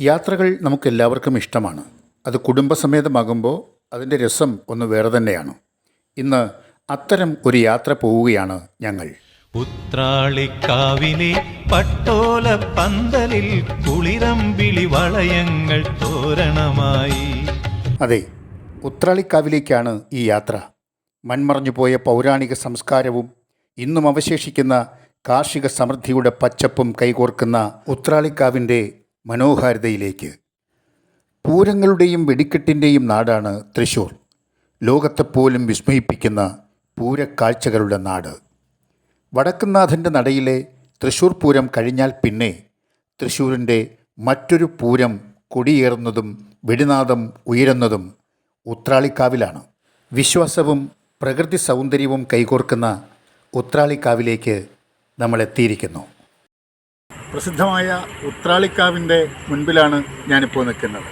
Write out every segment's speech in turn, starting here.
യാത്രകൾ നമുക്കെല്ലാവർക്കും ഇഷ്ടമാണ്. അത് കുടുംബസമേതമാകുമ്പോൾ അതിന്റെ രസം ഒന്ന് വേറെ തന്നെയാണ്. ഇന്ന് അത്തരം ഒരു യാത്ര പോവുകയാണ് ഞങ്ങൾ. ഉത്രാളിക്കാവിലെ പട്ടോല പന്തലിൽ കുളിരമ്പിളി വളയങ്ങൾ തോരണമായി. അതെ ഉത്രാളിക്കാവിലേക്കാണ് ഈ യാത്ര. മൺമറഞ്ഞു പോയ പൗരാണിക സംസ്കാരവും ഇന്നും അവശേഷിക്കുന്ന കാർഷിക സമൃദ്ധിയുടെ പച്ചപ്പും കൈകോർക്കുന്ന ഉത്രാളിക്കാവിന്റെ മനോഹാരിതയിലേക്ക്. പൂരങ്ങളുടെയും വെടിക്കെട്ടിന്റെയും നാടാണ് തൃശ്ശൂർ ലോകത്തെപ്പോലും വിസ്മയിപ്പിക്കുന്ന പൂരക്കാഴ്ചകളുടെ നാട്. വടക്കുന്നാഥന്റെ നടയിലെ തൃശ്ശൂർ പൂരം കഴിഞ്ഞാൽ പിന്നെ തൃശ്ശൂരിന്റെ മറ്റൊരു പൂരം കൊടിയേറുന്നതും വെടിനാദം ഉയരുന്നതും ഉത്രാളിക്കാവിലാണ്. വിശ്വാസവും പ്രകൃതി സൗന്ദര്യവും കൈകോർക്കുന്ന ഉത്രാളിക്കാവിലേക്ക് നമ്മൾ എത്തിയിരിക്കുന്നു പ്രസിദ്ധമായ ഉത്രാളിക്കാവിന്റെ മുൻപിലാണ് ഞാനിപ്പോൾ നിൽക്കുന്നത്.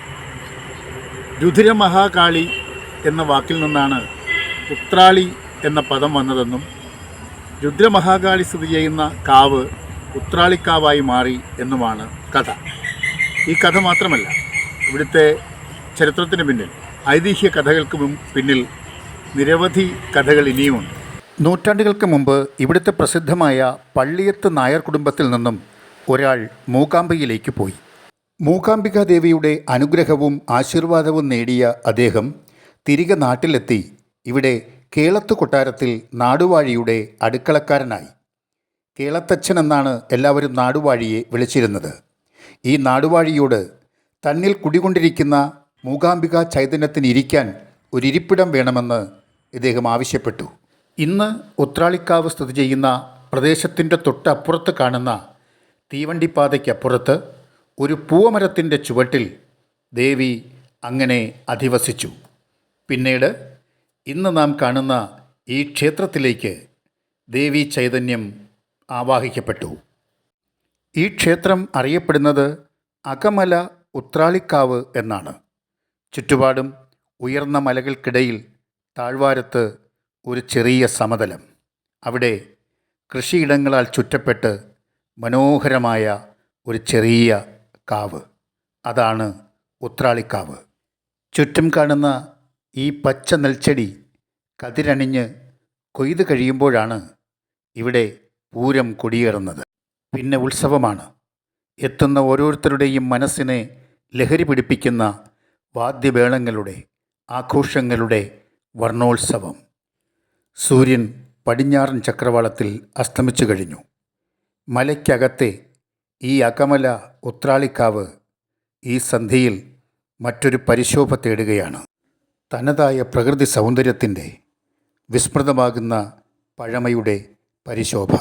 രുധിര മഹാകാളി എന്ന വാക്കിൽ നിന്നാണ് ഉത്രാളി എന്ന പദം വന്നതെന്നും രുദ്രമഹാകാളി സ്ഥിതി ചെയ്യുന്ന കാവ് ഉത്രാളിക്കാവായി മാറി എന്നുമാണ് കഥ. ഈ കഥ മാത്രമല്ല ഇവിടുത്തെ ചരിത്രത്തിന് പിന്നിൽ ഐതിഹ്യ കഥകൾക്ക് പിന്നിൽ നിരവധി കഥകൾ ഇനിയുമുണ്ട്. നൂറ്റാണ്ടുകൾക്ക് മുമ്പ് ഇവിടുത്തെ പ്രസിദ്ധമായ പള്ളിയത്ത് നായർ കുടുംബത്തിൽ നിന്നും ഒരാൾ മൂകാംബികയിലേക്ക് പോയി. മൂകാംബിക ദേവിയുടെ അനുഗ്രഹവും ആശീർവാദവും നേടിയ അദ്ദേഹം തിരികെ നാട്ടിലെത്തി ഇവിടെ കേളത്ത് കൊട്ടാരത്തിൽ നാടുവാഴിയുടെ അടുക്കളക്കാരനായി. കേളത്തച്ഛൻ എന്നാണ് എല്ലാവരും നാടുവാഴിയെ വിളിച്ചിരുന്നത്. ഈ നാടുവാഴിയോട് തന്നിൽ കുടികൊണ്ടിരിക്കുന്ന മൂകാംബിക ചൈതന്യത്തിന് ഇരിക്കാൻ ഒരിരിപ്പിടം വേണമെന്ന് ഇദ്ദേഹം ആവശ്യപ്പെട്ടു. ഇന്ന് ഉത്രാളിക്കാവ് സ്ഥിതി ചെയ്യുന്ന പ്രദേശത്തിന്റെ തൊട്ടപ്പുറത്ത് കാണുന്ന തീവണ്ടിപ്പാതയ്ക്കപ്പുറത്ത് ഒരു പൂവമരത്തിന്റെ ചുവട്ടിൽ ദേവി അങ്ങനെ അധിവസിച്ചു. പിന്നീട് ഇന്ന് നാം കാണുന്ന ഈ ക്ഷേത്രത്തിലേക്ക് ദേവി ചൈതന്യം ആവാഹിക്കപ്പെട്ടു. ഈ ക്ഷേത്രം അറിയപ്പെടുന്നത് അകമല ഉത്രാളിക്കാവ് എന്നാണ്. ചുറ്റുപാടും ഉയർന്ന മലകൾക്കിടയിൽ താഴ്വാരത്ത് ഒരു ചെറിയ സമതലം. അവിടെ കൃഷിയിടങ്ങളാൽ ചുറ്റപ്പെട്ട് മനോഹരമായ ഒരു ചെറിയ കാവ്. അതാണ് ഉത്രാളിക്കാവ്. ചുറ്റും കാണുന്ന ഈ പച്ച നെൽച്ചെടി കതിരണിഞ്ഞ് കൊയ്ത് കഴിയുമ്പോഴാണ് ഇവിടെ പൂരം കൊടിയേറുന്നത്. പിന്നെ ഉത്സവമാണ്. എത്തുന്ന ഓരോരുത്തരുടെയും മനസ്സിനെ ലഹരി പിടിപ്പിക്കുന്ന വാദ്യവേളങ്ങളുടെ ആഘോഷങ്ങളുടെ വർണോത്സവം. സൂര്യൻ പടിഞ്ഞാറൻ ചക്രവാളത്തിൽ അസ്തമിച്ചു കഴിഞ്ഞു. മലയ്ക്കകത്തെ ഈ അകമല ഉത്രാളിക്കാവ് ഈ സന്ധിയിൽ മറ്റൊരു പരിശോഭ തേടുകയാണ്. തനതായ പ്രകൃതി സൗന്ദര്യത്തിന്റെ വിസ്മൃതമാകുന്ന പഴമയുടെ പരിശോഭ.